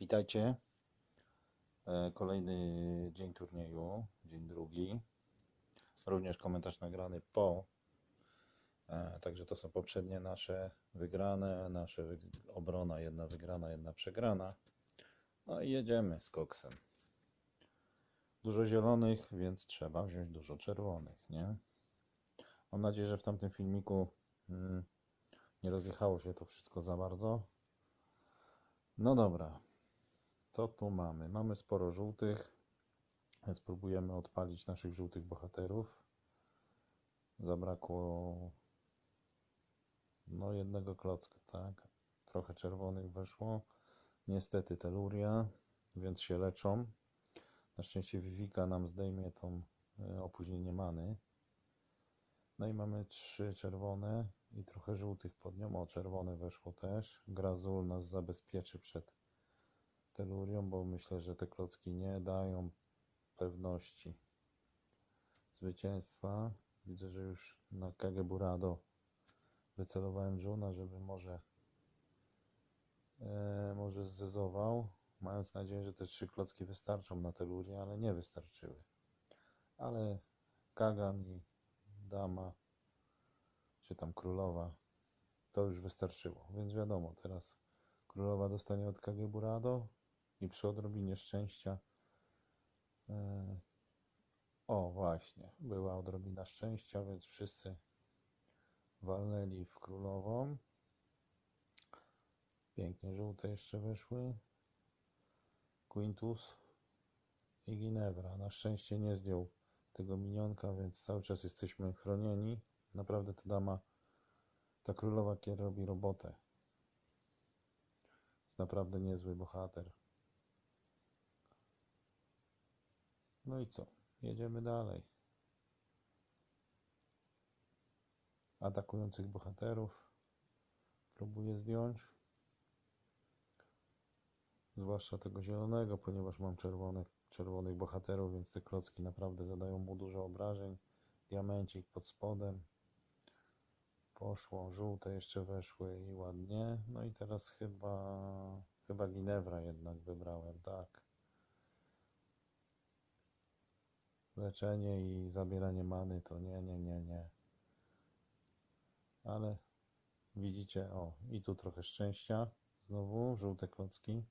Witajcie. E, Kolejny dzień turnieju, dzień drugi. Również komentarz nagrany po. E, Także to są poprzednie nasze wygrane, nasze obrona, jedna wygrana, jedna przegrana. No i jedziemy z koksem. Dużo zielonych, więc trzeba wziąć dużo czerwonych, nie? Mam nadzieję, że w tamtym filmiku mm, nie rozjechało się to wszystko za bardzo. No dobra, co tu mamy? Mamy sporo żółtych, więc próbujemy odpalić naszych żółtych bohaterów. Zabrakło no jednego klocka, tak? Trochę czerwonych weszło. Niestety teluria, więc się leczą. Na szczęście Vivika nam zdejmie tą e, opóźnienie many. No i mamy trzy czerwone i trochę żółtych pod nią. O, czerwone weszło też. Grazul nas zabezpieczy przed telurią, bo myślę, że te klocki nie dają pewności zwycięstwa. Widzę, że już na Kageburado wycelowałem Juna, żeby może e, może zzezował, mając nadzieję, że te trzy klocki wystarczą na telurię, ale nie wystarczyły. Ale Kagan i dama, czy tam królowa, to już wystarczyło. Więc wiadomo, teraz królowa dostanie od Kageburado i przy odrobinie szczęścia. e, O, właśnie, była odrobina szczęścia, więc wszyscy walnęli w królową. Pięknie żółte jeszcze wyszły. Quintus i Ginevra. Na szczęście nie zdjął tego minionka, więc cały czas jesteśmy chronieni. Naprawdę ta dama, ta królowa kier robi robotę. Jest naprawdę niezły bohater. No i co? Jedziemy dalej. Atakujących bohaterów próbuję zdjąć. Zwłaszcza tego zielonego, ponieważ mam czerwonych, czerwonych bohaterów, więc te klocki naprawdę zadają mu dużo obrażeń. Diamencik pod spodem. Poszło, żółte jeszcze weszły i ładnie. No i teraz chyba, chyba Ginewra jednak wybrałem, tak. Leczenie i zabieranie many to nie, nie, nie, nie. Ale widzicie, o, i tu trochę szczęścia. Znowu żółte klocki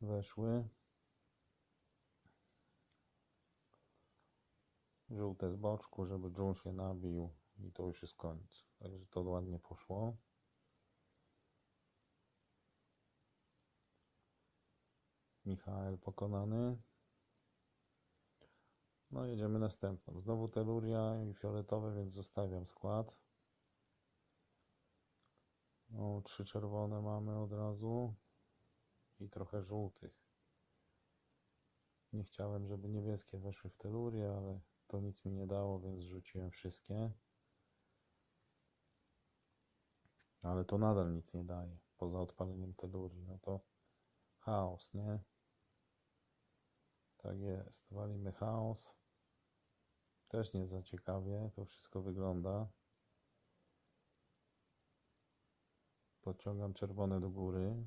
weszły. Żółte z boczku, żeby Jun się nabił i to już jest koniec. Także to ładnie poszło. Michael pokonany. No jedziemy następną. Znowu teluria i fioletowe, więc zostawiam skład. O, trzy czerwone mamy od razu i trochę żółtych. Nie chciałem, żeby niebieskie weszły w telurię, ale to nic mi nie dało, więc rzuciłem wszystkie. Ale to nadal nic nie daje, poza odpaleniem telurii. No to chaos, nie? Tak jest, walimy chaos. Też nie za ciekawie to wszystko wygląda. Podciągam czerwone do góry,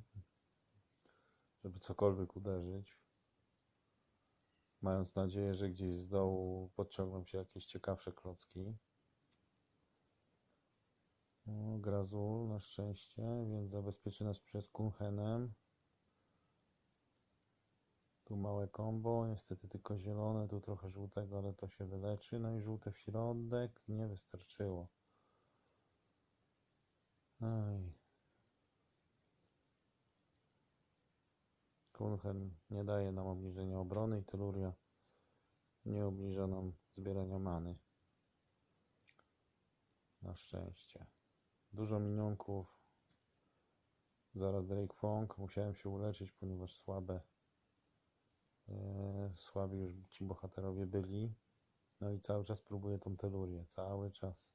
żeby cokolwiek uderzyć. Mając nadzieję, że gdzieś z dołu podciągną się jakieś ciekawsze klocki. O, Grazul na szczęście, więc zabezpieczy nas przez Kunhenem. Tu małe combo, niestety tylko zielone, tu trochę żółtego, ale to się wyleczy. No i żółte w środek, nie wystarczyło. Ej. Kunchen nie daje nam obniżenia obrony i Teluria nie obniża nam zbierania many. Na szczęście. Dużo minionków. Zaraz Drake Fong. Musiałem się uleczyć, ponieważ słabe słabi już ci bohaterowie byli. No i cały czas próbuję tą telurię. Cały czas.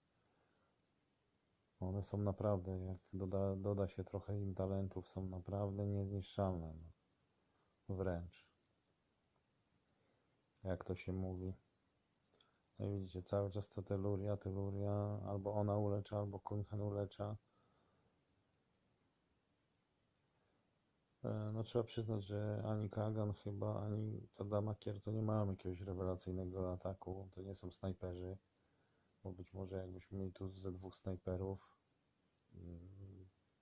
One są naprawdę, jak doda, doda się trochę im talentów, są naprawdę niezniszczalne. No. Wręcz. Jak to się mówi. No i widzicie, cały czas to teluria, teluria, albo ona ulecza, albo Kunchen ulecza. No trzeba przyznać, że ani Kagan chyba, ani ta dama Kier to nie mają jakiegoś rewelacyjnego ataku. To nie są snajperzy, bo być może jakbyśmy mieli tu ze dwóch snajperów,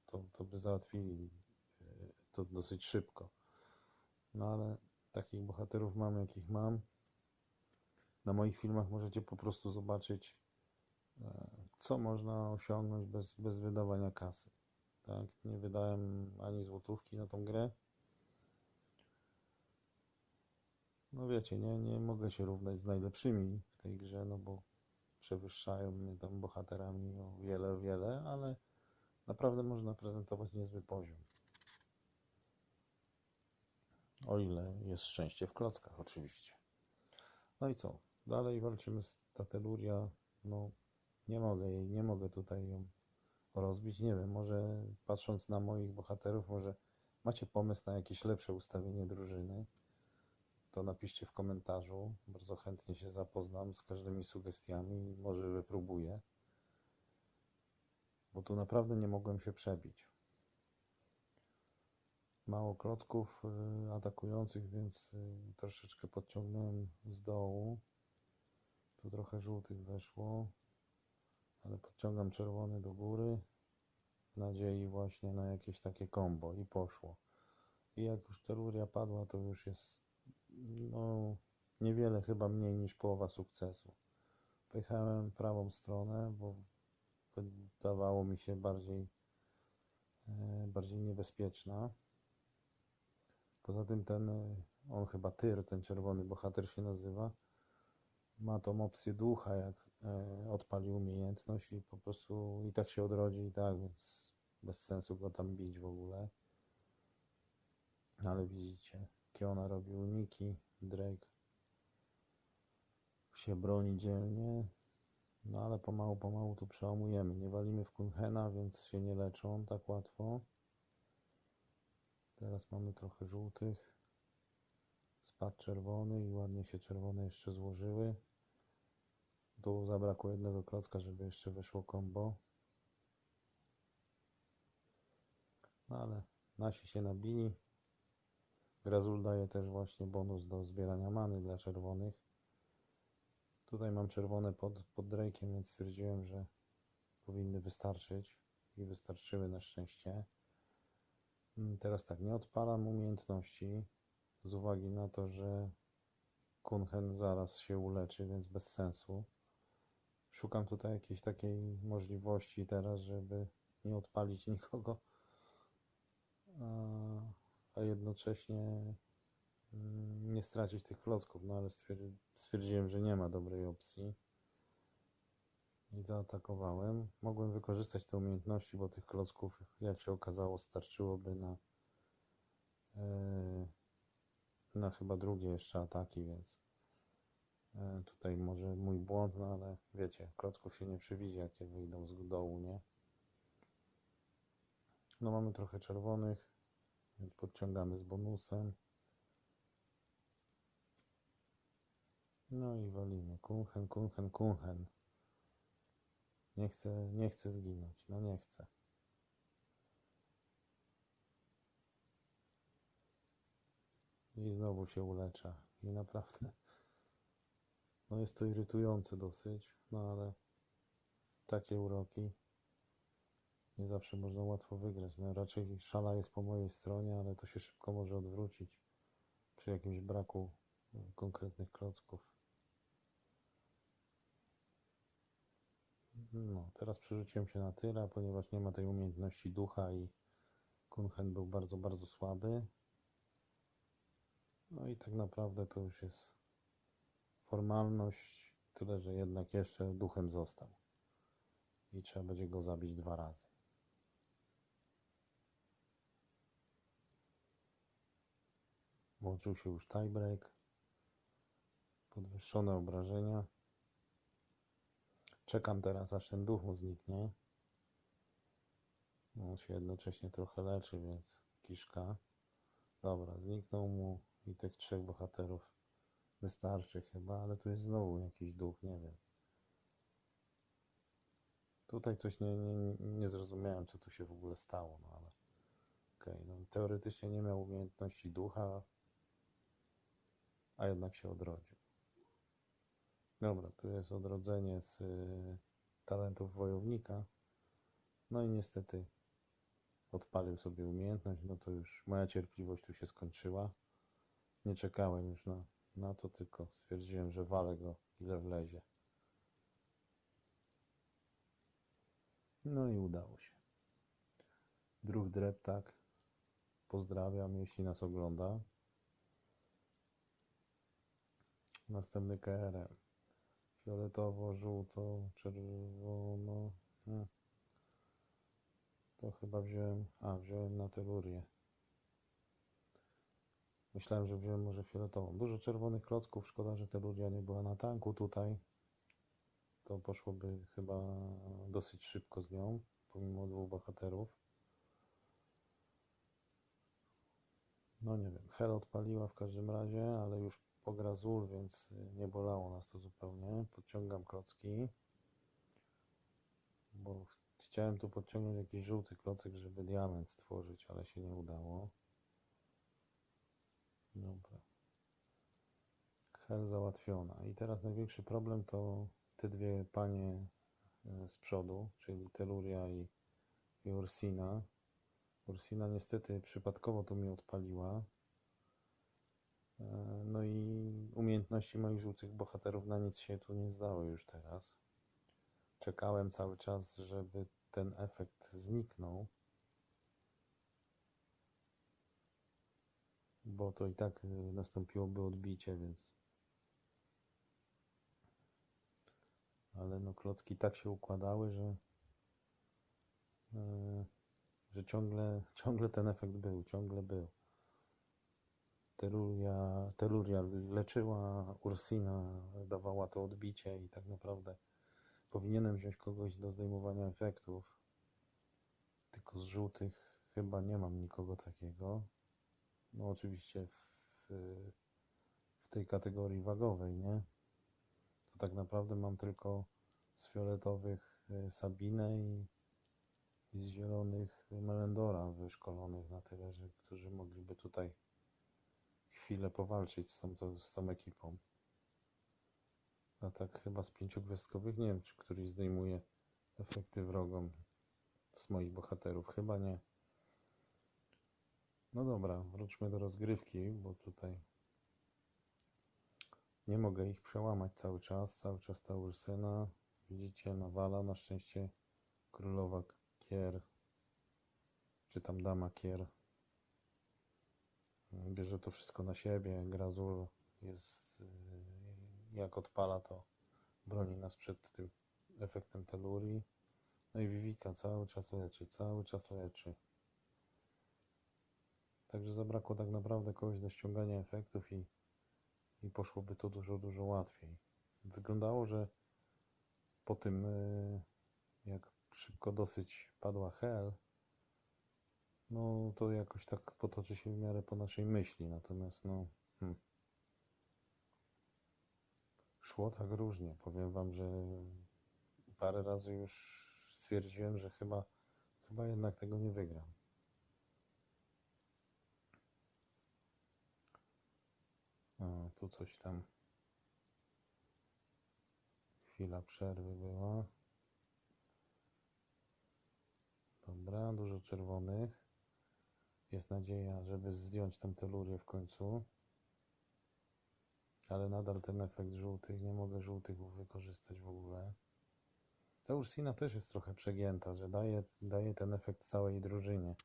to, to by załatwili e, to dosyć szybko. No ale takich bohaterów mam, jakich mam. Na moich filmach możecie po prostu zobaczyć, e, co można osiągnąć bez, bez wydawania kasy. Tak? Nie wydałem ani złotówki na tą grę. No wiecie, nie, nie mogę się równać z najlepszymi w tej grze, no bo przewyższają mnie tam bohaterami o wiele, wiele, ale naprawdę można prezentować niezły poziom. O ile jest szczęście w klockach, oczywiście. No i co? Dalej walczymy z Tateluria. No, nie mogę jej, nie mogę tutaj ją rozbić. Nie wiem, może patrząc na moich bohaterów, może macie pomysł na jakieś lepsze ustawienie drużyny, to napiszcie w komentarzu. Bardzo chętnie się zapoznam z każdymi sugestiami i może wypróbuję. Bo tu naprawdę nie mogłem się przebić. Mało klocków y, atakujących, więc y, troszeczkę podciągnąłem z dołu. Tu trochę żółtych weszło ale podciągam czerwony do góry w nadziei właśnie na jakieś takie combo i poszło. I jak już teluria padła, to już jest no niewiele, chyba mniej niż połowa sukcesu. Pojechałem prawą stronę, bo wydawało mi się bardziej e, bardziej niebezpieczna. Poza tym ten, e, on chyba Tyr, ten czerwony bohater się nazywa, ma tą opcję ducha, jak e, odpali umiejętność i po prostu i tak się odrodzi i tak, więc bez sensu go tam bić w ogóle. Ale widzicie, Kiona robi uniki, Drake się broni dzielnie, no ale pomału, pomału tu przełamujemy. Nie walimy w Kunhena, więc się nie leczą tak łatwo. Teraz mamy trochę żółtych. Spadł czerwony i ładnie się czerwone jeszcze złożyły. Tu zabrakło jednego klocka, żeby jeszcze weszło combo. No ale nasi się nabili. Grazul daje też właśnie bonus do zbierania many dla czerwonych. Tutaj mam czerwone pod, pod Drake'iem, więc stwierdziłem, że powinny wystarczyć. I wystarczyły na szczęście. Mm, Teraz tak, nie odpalam umiejętności z uwagi na to, że Kunchen zaraz się uleczy, więc bez sensu. Szukam tutaj jakiejś takiej możliwości teraz, żeby nie odpalić nikogo, a, jednocześnie mm, nie stracić tych klocków, no ale stwierdzi- stwierdziłem, że nie ma dobrej opcji i zaatakowałem. Mogłem wykorzystać te umiejętności, bo tych klocków, jak się okazało, starczyłoby na e, na chyba drugie jeszcze ataki, więc e, tutaj może mój błąd, no ale wiecie, klocków się nie przewidzi, jakie wyjdą z dołu, nie? No mamy trochę czerwonych, więc podciągamy z bonusem. No i walimy. Kunchen, kunchen, kunchen. Nie chcę, nie chcę zginąć. No nie chcę. I znowu się ulecza. I naprawdę. No jest to irytujące dosyć, no ale takie uroki nie zawsze można łatwo wygrać. No raczej szala jest po mojej stronie, ale to się szybko może odwrócić przy jakimś braku y, konkretnych klocków. No, teraz przerzuciłem się na tyra, ponieważ nie ma tej umiejętności ducha i Kunchen był bardzo, bardzo słaby. No i tak naprawdę to już jest formalność, tyle że jednak jeszcze duchem został. I trzeba będzie go zabić dwa razy. Włączył się już tiebreak. Podwyższone obrażenia. Czekam teraz, aż ten duch mu zniknie. No, On się jednocześnie trochę leczy, więc kiszka. Dobra, zniknął mu i tych trzech bohaterów wystarczy chyba, ale tu jest znowu jakiś duch, nie wiem. Tutaj coś nie, nie, nie zrozumiałem, co tu się w ogóle stało, no ale okej, no teoretycznie nie miał umiejętności ducha, a jednak się odrodził. Dobra, tu jest odrodzenie z y, talentów wojownika. No i niestety odpalił sobie umiejętność, no to już moja cierpliwość tu się skończyła. Nie czekałem już na, na to, tylko stwierdziłem, że walę go ile wlezie. No i udało się. Druh Dreptak, pozdrawiam, jeśli nas ogląda. Następny KRM. Fioletowo, żółto, czerwono. Hmm. To chyba wziąłem. A, wziąłem na telurię. Myślałem, że wziąłem może fioletową. Dużo czerwonych klocków. Szkoda, że teluria nie była na tanku tutaj. To poszłoby chyba dosyć szybko z nią, pomimo dwóch bohaterów. No nie wiem, Hel odpaliła w każdym razie, ale już po Grazul, więc nie bolało nas to zupełnie. Podciągam klocki, bo chciałem tu podciągnąć jakiś żółty klocek, żeby diament stworzyć, ale się nie udało. Dobra. Hel załatwiona. I teraz największy problem to te dwie panie e, z przodu, czyli Teluria i, i Ursina. Ursina niestety przypadkowo tu mi odpaliła. E, No i umiejętności moich żółtych bohaterów na nic się tu nie zdały już teraz. Czekałem cały czas, żeby ten efekt zniknął. Bo to i tak e, nastąpiłoby odbicie, więc. Ale no klocki tak się układały, że. e, że ciągle, ciągle ten efekt był, ciągle był. Teluria, Teluria leczyła, Ursina dawała to odbicie i tak naprawdę powinienem wziąć kogoś do zdejmowania efektów. Tylko z żółtych chyba nie mam nikogo takiego. No oczywiście w, w, tej kategorii wagowej, nie? To tak naprawdę mam tylko z fioletowych y, Sabinę i, i z zielonych Melendora wyszkolonych na tyle, że którzy mogliby tutaj chwilę powalczyć z tą, to, z tą ekipą. A tak chyba z pięciogwiazdkowych nie wiem, czy któryś zdejmuje efekty wrogom z moich bohaterów. Chyba nie. No dobra, wróćmy do rozgrywki, bo tutaj nie mogę ich przełamać cały czas. Cały czas ta Ursyna. Widzicie, nawala. Na szczęście królowa Kier, czy tam dama Kier, bierze to wszystko na siebie. Grazul jest, y, jak odpala, to broni nas przed tym efektem telurii. No i Vivika cały czas leczy, cały czas leczy. Także zabrakło tak naprawdę kogoś do ściągania efektów i, i poszłoby to dużo, dużo łatwiej. Wyglądało, że po tym, y, jak szybko dosyć padła Hel, no to jakoś tak potoczy się w miarę po naszej myśli. Natomiast no, hmm. szło tak różnie. Powiem wam, że parę razy już stwierdziłem, że chyba, chyba jednak tego nie wygram. O, tu coś tam. Chwila przerwy była. Dobra, dużo czerwonych. Jest nadzieja, żeby zdjąć tam telurię w końcu. Ale nadal ten efekt żółtych, nie mogę żółtych wykorzystać w ogóle. Ta Ursina też jest trochę przegięta, że daje, daje ten efekt całej drużynie.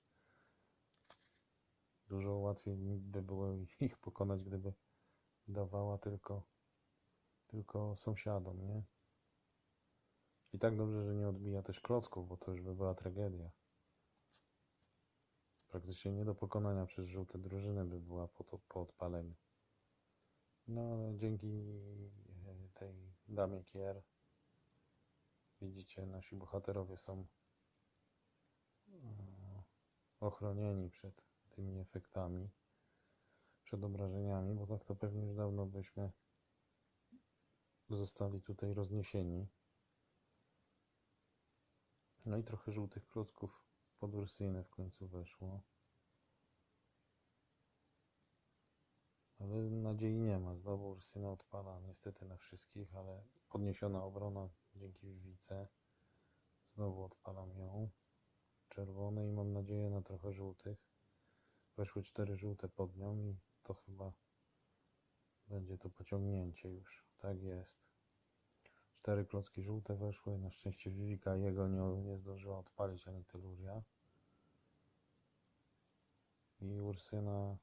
Dużo łatwiej by było ich pokonać, gdyby dawała tylko, tylko sąsiadom, nie? I tak dobrze, że nie odbija też klocków, bo to już by była tragedia. Praktycznie nie do pokonania przez żółte drużyny by była po, to, po odpaleniu. No ale dzięki e, tej damie Kier widzicie, nasi bohaterowie są e, ochronieni przed tymi efektami, przed obrażeniami, bo tak to pewnie już dawno byśmy zostali tutaj rozniesieni. No i trochę żółtych klocków pod Ursynę w końcu weszło. Ale nadziei nie ma. Znowu Ursyna odpala niestety na wszystkich, ale podniesiona obrona dzięki Wiwice. Znowu odpalam ją. Czerwone i mam nadzieję na trochę żółtych. Weszły cztery żółte pod nią i to chyba będzie to pociągnięcie już. Tak jest. Cztery klocki żółte weszły. Na szczęście Vivika jego nie, nie zdążyła odpalić ani Teluria. I Ursyna,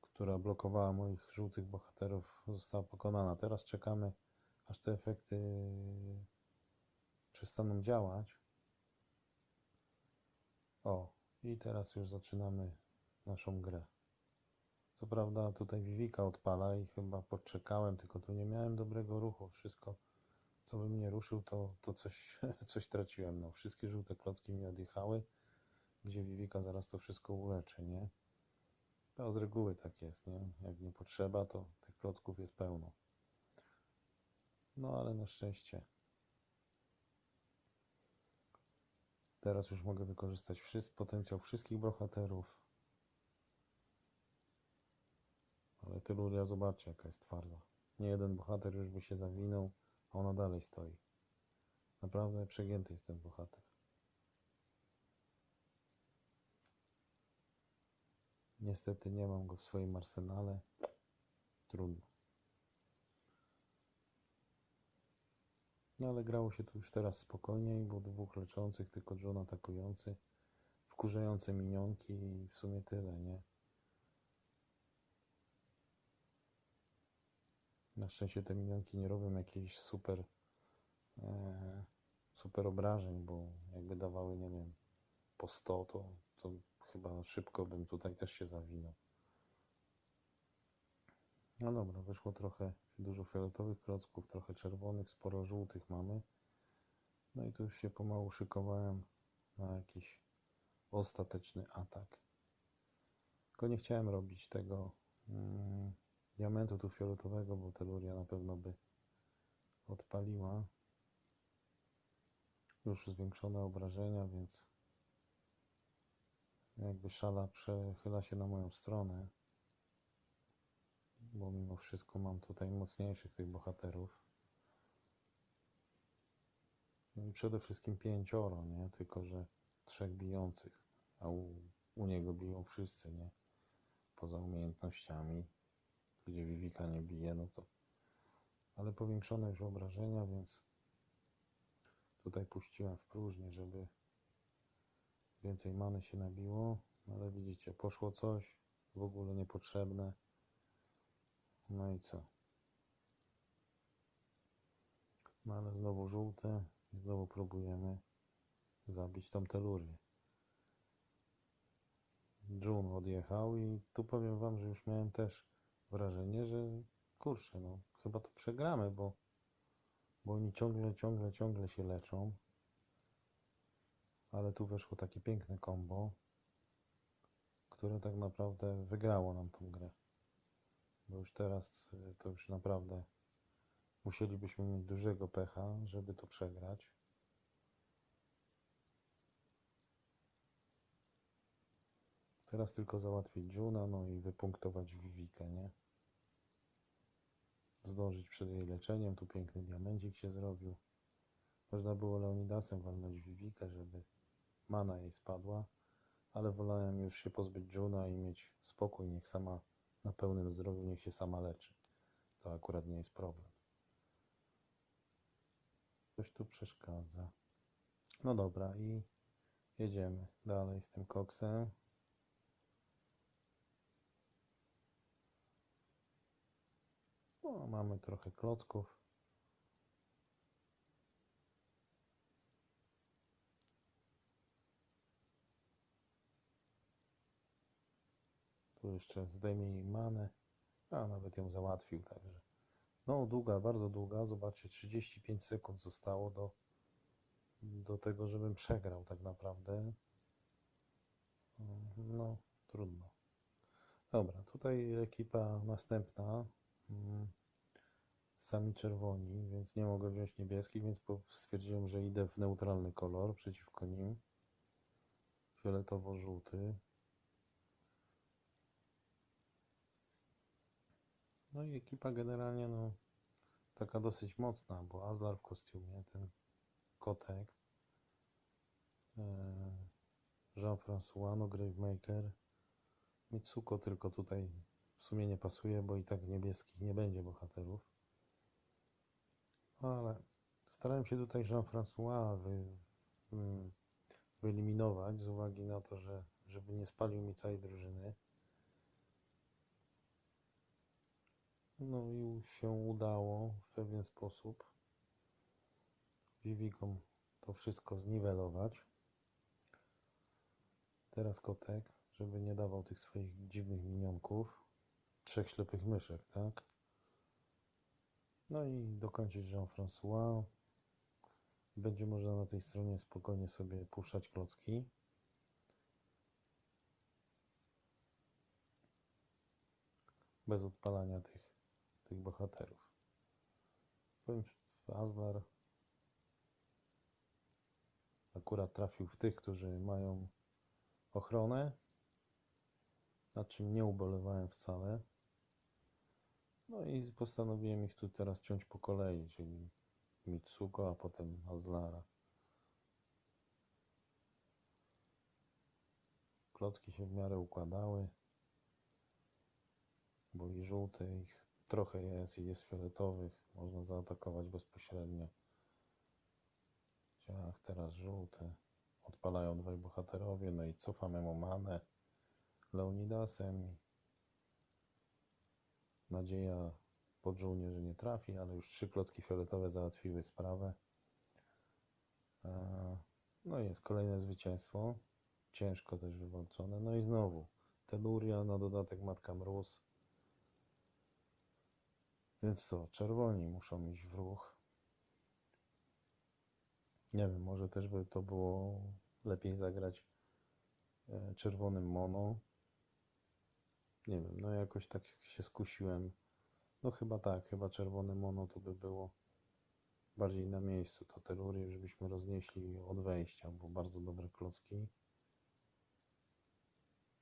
która blokowała moich żółtych bohaterów, została pokonana. Teraz czekamy, aż te efekty przestaną działać. O, i teraz już zaczynamy naszą grę. Co prawda tutaj Vivika odpala i chyba podczekałem, tylko tu nie miałem dobrego ruchu. Wszystko, co bym nie ruszył, to, to coś, coś traciłem. No, wszystkie żółte klocki mi odjechały, gdzie Vivika zaraz to wszystko uleczy, nie? To z reguły tak jest, nie? Jak nie potrzeba, to tych klocków jest pełno. No ale na szczęście teraz już mogę wykorzystać wszyst- potencjał wszystkich bohaterów. Ale Tyluria, zobaczcie jaka jest twarda. Nie jeden bohater już by się zawinął, a ona dalej stoi. Naprawdę przegięty jest ten bohater. Niestety nie mam go w swoim arsenale. Trudno. No ale grało się tu już teraz spokojniej, bo dwóch leczących, tylko John atakujący, wkurzające minionki i w sumie tyle, nie? Na szczęście te minionki nie robią jakichś super e, super obrażeń, bo jakby dawały, nie wiem, po 100, to, to chyba szybko bym tutaj też się zawinął. No dobra, wyszło trochę dużo fioletowych klocków, trochę czerwonych, sporo żółtych mamy. No i tu już się pomału szykowałem na jakiś ostateczny atak. Tylko nie chciałem robić tego mm, diamentu tu fioletowego, bo teluria na pewno by odpaliła. Już zwiększone obrażenia, więc jakby szala przechyla się na moją stronę bo mimo wszystko mam tutaj mocniejszych tych bohaterów. No i przede wszystkim pięcioro, nie? Tylko, że trzech bijących, a u, u niego biją wszyscy, nie? Poza umiejętnościami, gdzie Vivika nie bije, no to... Ale powiększone już obrażenia, więc tutaj puściłem w próżnię, żeby więcej many się nabiło, no ale widzicie, poszło coś w ogóle niepotrzebne. No i co? No ale znowu żółte i znowu próbujemy zabić tą telurię. Jun odjechał i tu powiem wam, że już miałem też wrażenie, że kurczę, no chyba to przegramy, bo, bo oni ciągle, ciągle, ciągle się leczą. Ale tu weszło takie piękne combo, które tak naprawdę wygrało nam tą grę. Bo już teraz y, to już naprawdę musielibyśmy mieć dużego pecha, żeby to przegrać. Teraz tylko załatwić Juna, no i wypunktować Vivikę, nie? Zdążyć przed jej leczeniem. Tu piękny diamencik się zrobił. Można było Leonidasem walnąć Vivikę, żeby mana jej spadła, ale wolałem już się pozbyć Juna i mieć spokój, niech sama na pełnym zdrowiu, niech się sama leczy. To akurat nie jest problem. Coś tu przeszkadza. No dobra, i jedziemy dalej z tym koksem. No, mamy trochę klocków. Tu jeszcze zdejmie jej manę, a nawet ją załatwił, także. No, długa, bardzo długa. Zobaczcie, 35 sekund zostało do, do tego, żebym przegrał tak naprawdę. No, trudno. Dobra, tutaj ekipa następna. Mm, Sami czerwoni, więc nie mogę wziąć niebieskich, więc stwierdziłem, że idę w neutralny kolor przeciwko nim. Fioletowo-żółty. No i ekipa generalnie no taka dosyć mocna, bo Azlar w kostiumie, ten kotek, e, Jean-François, no Gravemaker, Mitsuko tylko tutaj sumie nie pasuje, bo i tak niebieskich nie będzie bohaterów. No ale starałem się tutaj Jean-François wy, mm, wyeliminować z uwagi na to, że żeby nie spalił mi całej drużyny. No i się udało w pewien sposób Vivikom to wszystko zniwelować. Teraz kotek, żeby nie dawał tych swoich dziwnych minionków. Trzech ślepych myszek, tak? No i dokończyć Jean-François. Będzie można na tej stronie spokojnie sobie puszczać klocki. Bez odpalania tych, tych bohaterów. Powiem, że Azlar akurat trafił w tych, którzy mają ochronę, nad czym nie ubolewałem wcale. No i postanowiłem ich tu teraz ciąć po kolei, czyli Mitsuko, a potem Azlara. Klocki się w miarę układały, bo i żółty ich trochę jest i jest fioletowych. Można zaatakować bezpośrednio. Ciach, teraz żółte. Odpalają dwaj bohaterowie, no i cofamy mu manę Leonidasem. Nadzieja podżółnie, że nie trafi, ale już trzy klocki fioletowe załatwiły sprawę. No i jest kolejne zwycięstwo. Ciężko też wywalczone. No i znowu Teluria, na dodatek Matka Mróz. Więc co, czerwoni muszą iść w ruch. Nie wiem, może też by to było lepiej zagrać e, czerwonym mono. Nie wiem, no jakoś tak się skusiłem. No chyba tak, chyba czerwone mono to by było bardziej na miejscu. To telurię, żebyśmy roznieśli od wejścia, bo bardzo dobre klocki.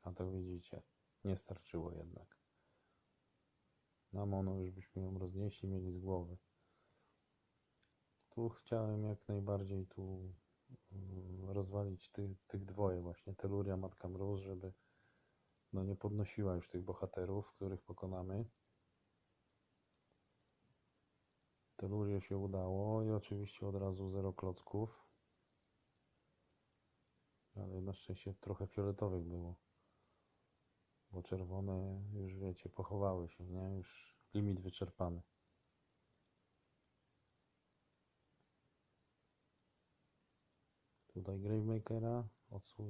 A tak widzicie, nie starczyło jednak. Na mono już byśmy ją roznieśli, mieli z głowy. Tu chciałem jak najbardziej tu mm, rozwalić ty, tych dwoje właśnie, Teluria, Matka Mróz, żeby no nie podnosiła już tych bohaterów, których pokonamy. Telurię się udało i oczywiście od razu zero klocków. Ale na szczęście trochę fioletowych było. Bo czerwone już wiecie, pochowały się, nie? Już limit wyczerpany. Tutaj Gravemakera,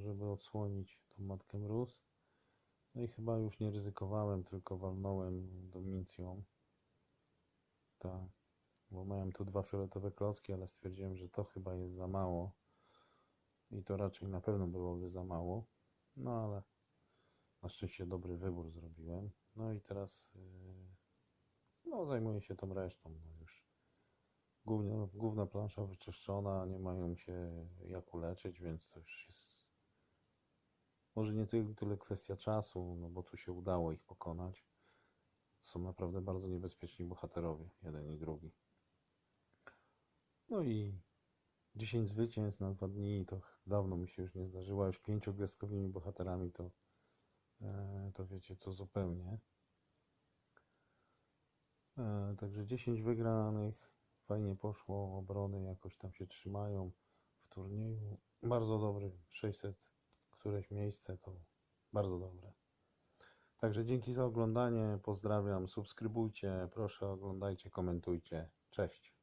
żeby odsłonić tą Matkę Mróz. No i chyba już nie ryzykowałem, tylko walnąłem dominicją. Tak, bo miałem tu dwa fioletowe klocki, ale stwierdziłem, że to chyba jest za mało. I to raczej na pewno byłoby za mało. No ale na szczęście dobry wybór zrobiłem. No i teraz yy, no, zajmuję się tą resztą. No już główna, główna plansza wyczyszczona, nie mają się jak uleczyć, więc to już jest może nie tyle, kwestia czasu, no bo tu się udało ich pokonać. Są naprawdę bardzo niebezpieczni bohaterowie, jeden i drugi. No i 10 zwycięstw na dwa dni to dawno mi się już nie zdarzyło, już pięciogwiazdkowymi bohaterami to, e, to wiecie co zupełnie. E, także 10 wygranych, fajnie poszło, obrony jakoś tam się trzymają w turnieju. Bardzo dobry, 600 któreś miejsce to bardzo dobre. Także dzięki za oglądanie, pozdrawiam, subskrybujcie, proszę oglądajcie, komentujcie. Cześć.